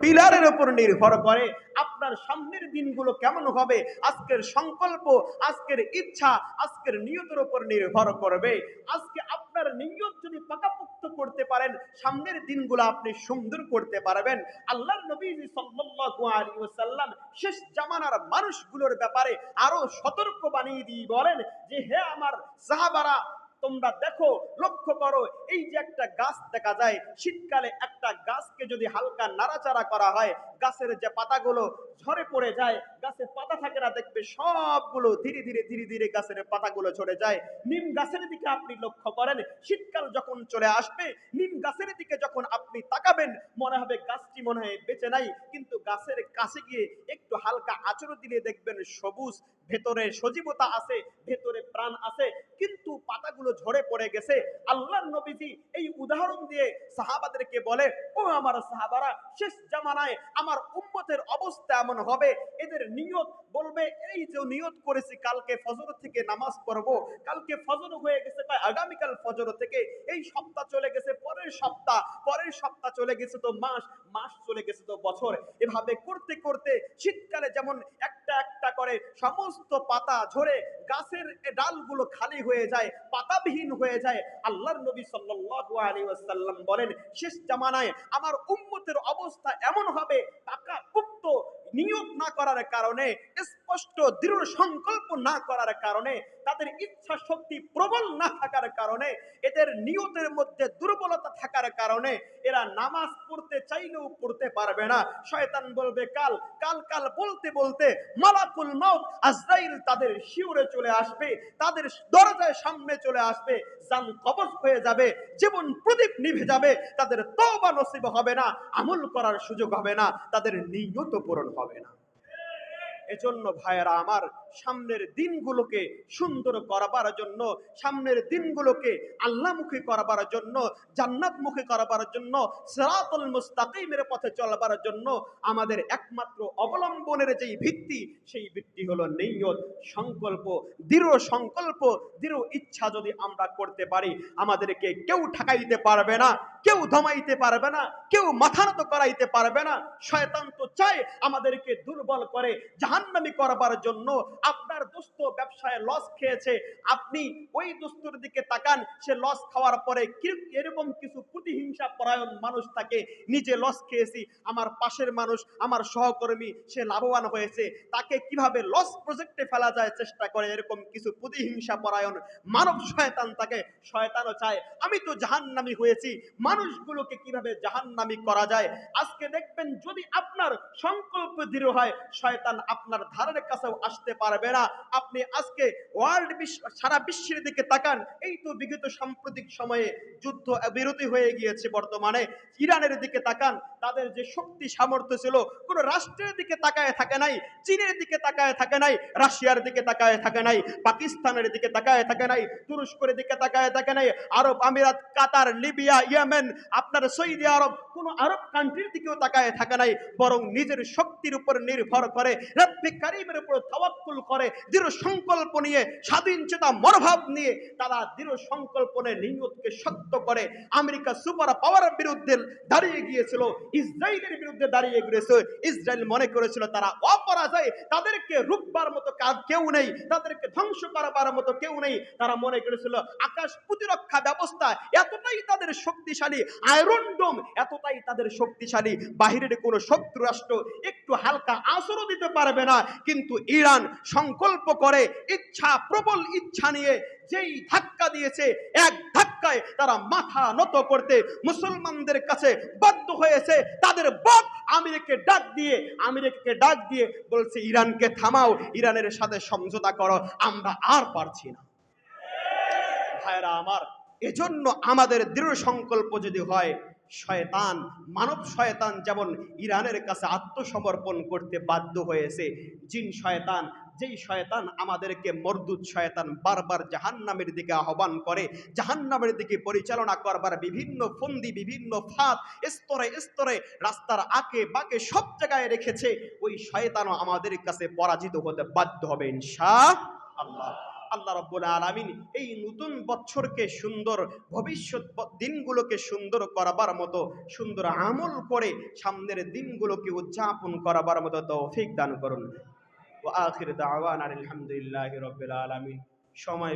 পিলারের উপর নির্ভর করে আপনার সামনের দিনগুলো কেমন হবে, আজকের সংকল্প, আজকের ইচ্ছা, আজকের নিয়তের উপর নির্ভর করবে। আজকে আপনার নিয়ত যদি পাকাপোক্ত করতে পারেন, সামনের দিনগুলো আপনি সুন্দর করতে পারবেন। আল্লাহর নবী সাল্লাল্লাহু আলাইহি ওয়াসাল্লাম শেষ জামানার মানুষগুলোর ব্যাপারে আরও সতর্ক বানিয়ে দিয়ে বলেন যে, হে আমার সাহাবারা তোমরা দেখো, লক্ষ্য করো, এই যে একটা গাছ দেখা যায়, শীতকালে একটা গাছকে যদি হালকা নাড়াচাড়া করা হয়, গাছের যে পাতাগুলো ঝরে পড়ে যায় গাছে পাতা থাকে না, দেখবে সবগুলো ধীরে ধীরে ধীরে ধীরে গাছের পাতাগুলো ঝরে যায়। নিম গাছের দিকে আপনি লক্ষ্য করেন, শীতকাল যখন চলে আসবে, নিম গাছের দিকে যখন আপনি তাকাবেন, মনে হবে গাছটি মনে হয় বেঁচে নাই, কিন্তু গাছের কাছে গিয়ে একটু হালকা আচরণ দিলে দেখবেন সবুজ, ভেতরে সজীবতা আছে, ভেতরে প্রাণ আছে, কিন্তু পাতাগুলো ঝরে পড়ে গেছে। আল্লাহর নবীজি এই উদাহরণ দিয়ে সাহাবাদেরকে বলে, ও আমার সাহাবারা, শেষ জামানায় আমার উম্মতের অবস্থা এমন হবে, এদের নিয়ত বলবে, এই যে নিয়ত করেছি, কালকে ফজর থেকে নামাজ পড়ব। কালকে ফজর হয়ে গেছে, তাই আগামীকাল ফজর থেকে এই সপ্তাহ চলে গেছে, পরের সপ্তাহ পরের সপ্তাহ চলে গেছে তো মাস মাস চলে গেছে তো বছর। এভাবে করতে করতে শীতকালে যেমন একটা একটা করে সমস্ত পাতা ঝরে, গাছের ডালগুলো খালি হয়ে যায়, পাতাবিহীন হয়ে যায়, আল্লাহর নবী সাল্লাল্লাহু আলাইহি ওয়াসাল্লাম বলেন, শেষ জামানায় আমার উম্মতের অবস্থা এমন হবে টাকা পুক্ত নিয়োগ না করার কারণে স্পষ্ট, দৃঢ় সংকল্প না করার কারণে, তাদের ইচ্ছা শক্তি প্রবল না থাকার কারণে, এদের নিয়তের মধ্যে দুর্বলতা থাকার কারণে এরা নামাজ পড়তে চাইলেও পড়তে পারবে না। শয়তান বলবে, কাল কাল কাল, বলতে বলতে মালাকুল মাউত আজরাইল তাদের শিউরে চলে আসবে, তাদের দরজায় সামনে চলে আসবে জান কবজ হয়ে যাবে, জীবন প্রদীপ নিভে যাবে, তাদের তওবা নসিব হবে না, আমল করার সুযোগ হবে না, তাদের নিয়ত পূরণ হবে না। এজন্য ভাইয়েরা আমার সামনের দিনগুলোকে সুন্দর করবার জন্য, সামনের দিনগুলোকে আল্লাহমুখী করবার জন্য, জান্নাতমুখী করাবার জন্য, সিরাতুল মুস্তাকিমের পথে চলবার জন্য আমাদের একমাত্র অবলম্বনের যেই ভিত্তি, সেই ভিত্তি হলো নিয়ত, সংকল্প, দৃঢ় সংকল্প, দৃঢ় ইচ্ছা যদি আমরা করতে পারি, আমাদেরকে কেউ ঠকাইতে পারবে না, কেউ ধমাইতে পারবে না, কেউ মাথা নত করাইতে পারবে না। শয়তান তো চায় আমাদেরকে দুর্বল করে জাহান্নামি করবার জন্য আপনার দোস্ত ব্যবসায় লস খেয়েছে, আপনি ওই দোস্তুর দিকে তাকান, সে লস খাওয়ার পরে এরকম কিছু প্রতিহিংসা পরায়ণ মানুষ থাকে, নিজে লস খেয়েছি, আমার পাশের মানুষ, আমার সহকর্মী, সে লাভবান হয়েছে। তাকে কীভাবে লস প্রজেক্টে ফেলা যায় চেষ্টা করে, এরকম কিছু প্রতিহিংসা পরায়ণ মানব শয়তান তাকে শয়তানও চায়। আমি তো জাহান্নামি হয়েছি, মানুষগুলোকে কীভাবে জাহান্নামি করা যায়? আজকে দেখবেন যদি আপনার সংকল্প দৃঢ় হয়, শয়তান আপনার ধারের কাছেও আসতে পারবে না। আপনি আজকে ওয়ার্ল্ড বিশ্ব সারা বিশ্বের দিকে তাকান। এই তো বিগত সাম্প্রতিক সময়ে যুদ্ধ বিরতি হয়ে গিয়েছে বর্তমানে। ইরানের দিকে তাকান। তাদের যে শক্তি সামর্থ্য ছিল, কোন রাষ্ট্রের দিকে তাকায় থাকে নাই, চীনের দিকে তাকায় থাকে নাই, রাশিয়ার দিকে তাকায় থাকে নাই, পাকিস্তানের দিকে তাকায় থাকে নাই, তুরস্কের দিকে তাকায় থাকে নাই, আরব আমিরাত, কাতার, লিবিয়া, ইয়েমেন, আপনার সৌদি আরব, কোন আরব কান্ট্রির দিকেও তাকায় থাকে নাই, বরং নিজের শক্তির উপর নির্ভর করে, রব্বে কারিমের উপর তাওয়াক্কুল করে, দৃঢ় সংকল্প নিয়ে, স্বাধীন চেতা মনোভাব নিয়ে, তারা দৃঢ় সংকল্প নিয়ে নিয়তকে সত্য করে, আমেরিকা সুপার পাওয়ারের বিরুদ্ধে দাঁড়িয়ে গিয়েছিল। ইসরায়েলের বিরুদ্ধে দাঁড়িয়ে গিয়েছিল ইসরায়েল মনে করেছিল তারা অপরাজয়, তাদেরকে রুখবার মতো কাজ কেউ নেই, তাদেরকে ধ্বংস করবার মতো কেউ নেই। তারা মনে করেছিল, আকাশ প্রতিরক্ষা ব্যবস্থা এতটাই তাদের শক্তিশালী, আয়রন ডোম এতটাই তাদের শক্তিশালী। বাহিরের কোনো শত্রু রাষ্ট্র একটু হালকা আসরও দিতে পারবে না। কিন্তু ইরান সংকল্প করে ইচ্ছা, প্রবল ইচ্ছা নিয়ে যেই ধাক্কা দিয়েছে, এক ধাক্কায় তারা মাথা নত করতে মুসলমানদের কাছে বাধ্য হয়েছে। তাদের বাপ আমেরিকাকে ডাক দিয়ে আমেরিকাকে ডাক দিয়ে বলছে, ইরানকে থামাও, ইরানের সাথে সমঝোতা করো, আমরা আর পারছি না। ভাইরা আমার, এজন্য আমাদের দৃঢ় সংকল্প যদি হয়, শয়তান, মানব শয়তান যেমন ইরানের কাছে আত্মসমর্পণ করতে বাধ্য হয়েছে, জিন শয়তান যেই শয়তান আমাদেরকে মরদুদ শয়তান বারবার জাহান্নামের দিকে আহ্বান করে, জাহান্নামের দিকে পরিচালনা করবার বিভিন্ন ফন্দি, বিভিন্ন ফাঁদ, স্তরে স্তরে রাস্তার আকে বাকে সব জায়গায় রেখেছে, ওই শয়তানও আমাদের কাছে পরাজিত হতে বাধ্য হবে ইনশা আল্লাহ আল্লাহ রব্বুল আলমিন এই নতুন বছরকে সুন্দর, ভবিষ্যৎ দিনগুলোকে সুন্দর করাবার মতো, সুন্দর আমল করে সামনের দিনগুলোকে উদযাপন করাবার মতো তৌফিক দান করুন। ও আখির দাওয়ান আলহামদুলিল্লাহ রবিল আলমিন। সময়